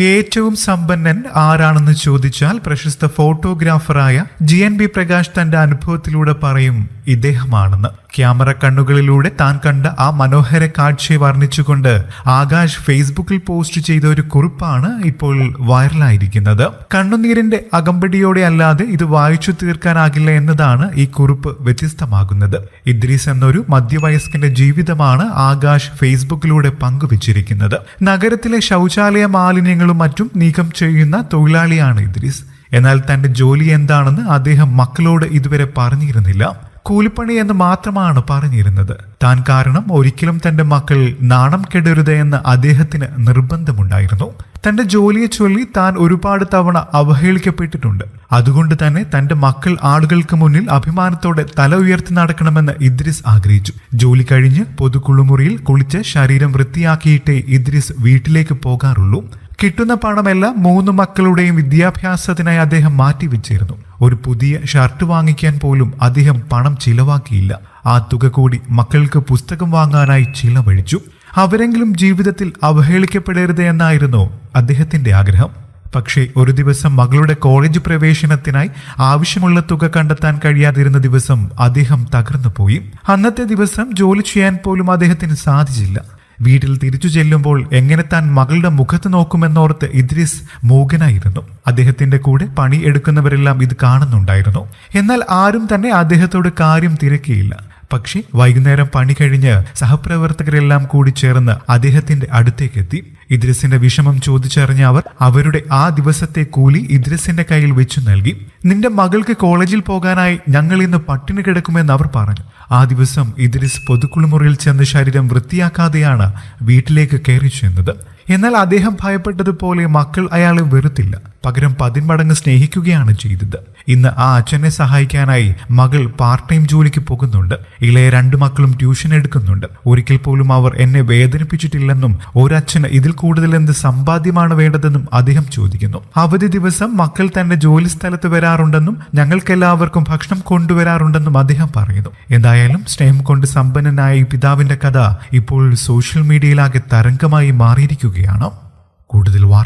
ഏറ്റവും സമ്പന്നൻ ആരാണെന്ന് ചോദിച്ചാൽ പ്രശസ്ത ഫോട്ടോഗ്രാഫറായ ജി എൻ ബി പ്രകാശ് തന്റെ അനുഭവത്തിലൂടെ പറയും ഇദ്ദേഹമാണെന്ന്. ക്യാമറ കണ്ണുകളിലൂടെ താൻ കണ്ട ആ മനോഹര കാഴ്ചയെ വർണിച്ചുകൊണ്ട് ആകാശ് ഫേസ്ബുക്കിൽ പോസ്റ്റ് ചെയ്ത ഒരു കുറിപ്പാണ് ഇപ്പോൾ വൈറലായിരിക്കുന്നത്. കണ്ണുനീരിന്റെ അകമ്പടിയോടെ അല്ലാതെ ഇത് വായിച്ചു തീർക്കാനാകില്ല എന്നതാണ് ഈ കുറിപ്പ് വ്യത്യസ്തമാകുന്നത്. ഇദ്രീസ് എന്നൊരു മധ്യവയസ്കന്റെ ജീവിതമാണ് ആകാശ് ഫേസ്ബുക്കിലൂടെ പങ്കുവച്ചിരിക്കുന്നത്. നഗരത്തിലെ ശൗചാലയ മാലിന്യങ്ങളും മറ്റും നീക്കം ചെയ്യുന്ന തൊഴിലാളിയാണ് ഇദ്രീസ്. എന്നാൽ തന്റെ ജോലി എന്താണെന്ന് അദ്ദേഹം മക്കളോട് ഇതുവരെ പറഞ്ഞിരുന്നില്ല. കൂലിപ്പണി എന്ന് മാത്രമാണ് പറഞ്ഞിരുന്നത്. താൻ കാരണം ഒരിക്കലും തന്റെ മക്കൾ നാണം കെടരുത് എന്ന് അദ്ദേഹത്തിന് നിർബന്ധമുണ്ടായിരുന്നു. തന്റെ ജോലിയെ ചൊല്ലി താൻ ഒരുപാട് തവണ അവഹേളിക്കപ്പെട്ടിട്ടുണ്ട്. അതുകൊണ്ട് തന്നെ തന്റെ മക്കൾ ആളുകൾക്ക് മുന്നിൽ അഭിമാനത്തോടെ തല ഉയർത്തി നടക്കണമെന്ന് ഇദ്രിസ് ആഗ്രഹിച്ചു. ജോലി കഴിഞ്ഞ് പൊതുകുളിമുറിയിൽ കുളിച്ച് ശരീരം വൃത്തിയാക്കിയിട്ടേ ഇദ്രിസ് വീട്ടിലേക്ക് പോകാറുള്ളൂ. കിട്ടുന്ന പണമെല്ലാം മൂന്ന് മക്കളുടെയും വിദ്യാഭ്യാസത്തിനായി അദ്ദേഹം മാറ്റിവെച്ചിരുന്നു. ഒരു പുതിയ ഷർട്ട് വാങ്ങിക്കാൻ പോലും അദ്ദേഹം പണം ചിലവാക്കിയില്ല. ആ തുക കൂടി മക്കൾക്ക് പുസ്തകം വാങ്ങാനായി ചിലവഴിച്ചു. അവരെങ്കിലും ജീവിതത്തിൽ അവഹേളിക്കപ്പെടരുത് എന്നായിരുന്നു അദ്ദേഹത്തിന്റെ ആഗ്രഹം. പക്ഷേ ഒരു ദിവസം മകളുടെ കോളേജ് പ്രവേശനത്തിനായി ആവശ്യമുള്ള തുക കണ്ടെത്താൻ കഴിയാതിരുന്ന ദിവസം അദ്ദേഹം തകർന്നുപോയി. അന്നത്തെ ദിവസം ജോലി ചെയ്യാൻ പോലും അദ്ദേഹത്തിന് സാധിച്ചില്ല. വീട്ടിൽ തിരിച്ചു ചെല്ലുമ്പോൾ എങ്ങനെ താൻ മകളുടെ മുഖത്ത് നോക്കുമെന്നോർത്ത് ഇദ്രിസ് മൂകനായിരുന്നു. അദ്ദേഹത്തിന്റെ കൂടെ പണി എടുക്കുന്നവരെല്ലാം ഇത് കാണുന്നുണ്ടായിരുന്നു. എന്നാൽ ആരും തന്നെ അദ്ദേഹത്തോട് കാര്യം തിരക്കിയില്ല. പക്ഷേ വൈകുന്നേരം പണി കഴിഞ്ഞ് സഹപ്രവർത്തകരെല്ലാം കൂടി ചേർന്ന് അദ്ദേഹത്തിന്റെ അടുത്തേക്കെത്തി. ഇദ്രിസിന്റെ വിഷമം ചോദിച്ചറിഞ്ഞ അവർ അവരുടെ ആ ദിവസത്തെ കൂലി ഇദ്രിസിന്റെ കയ്യിൽ വെച്ചു നൽകി. നിന്റെ മകൾക്ക് കോളേജിൽ പോകാനായി ഞങ്ങൾ ഇന്ന് പട്ടിണി കിടക്കുമെന്ന് അവർ പറഞ്ഞു. ആ ദിവസം ഇദ്രിസ് പൊതുക്കുളിമുറിയിൽ ചെന്ന് ശരീരം വൃത്തിയാക്കാതെയാണ് വീട്ടിലേക്ക് കയറി ചെന്നത്. എന്നാൽ അദ്ദേഹം ഭയപ്പെട്ടതുപോലെ മക്കൾ അയാളെ വെറുത്തില്ല. പകരം പതിന്മടങ്ങ് സ്നേഹിക്കുകയാണ് ചെയ്തത്. ഇന്ന് ആ അച്ഛനെ സഹായിക്കാനായി മകൾ പാർട്ട് ടൈം ജോലിക്ക് പോകുന്നുണ്ട്. ഇളയ രണ്ട് മക്കളും ട്യൂഷൻ എടുക്കുന്നുണ്ട്. ഒരിക്കൽ പോലും അവർ എന്നെ വേദനിപ്പിച്ചിട്ടില്ലെന്നും ഒരച്ഛന് ഇതിൽ കൂടുതൽ എന്ത് സമ്പാദ്യമാണ് വേണ്ടതെന്നും അദ്ദേഹം ചോദിക്കുന്നു. അവധി ദിവസം മക്കൾ തന്റെ ജോലി സ്ഥലത്ത് വരാറുണ്ടെന്നും ഞങ്ങൾക്കെല്ലാവർക്കും ഭക്ഷണം കൊണ്ടുവരാറുണ്ടെന്നും അദ്ദേഹം പറയുന്നു. എന്തായാലും സ്നേഹം കൊണ്ട് സമ്പന്നനായ പിതാവിന്റെ കഥ ഇപ്പോൾ സോഷ്യൽ മീഡിയയിലാകെ തരംഗമായി മാറിയിരിക്കുകയാണ്.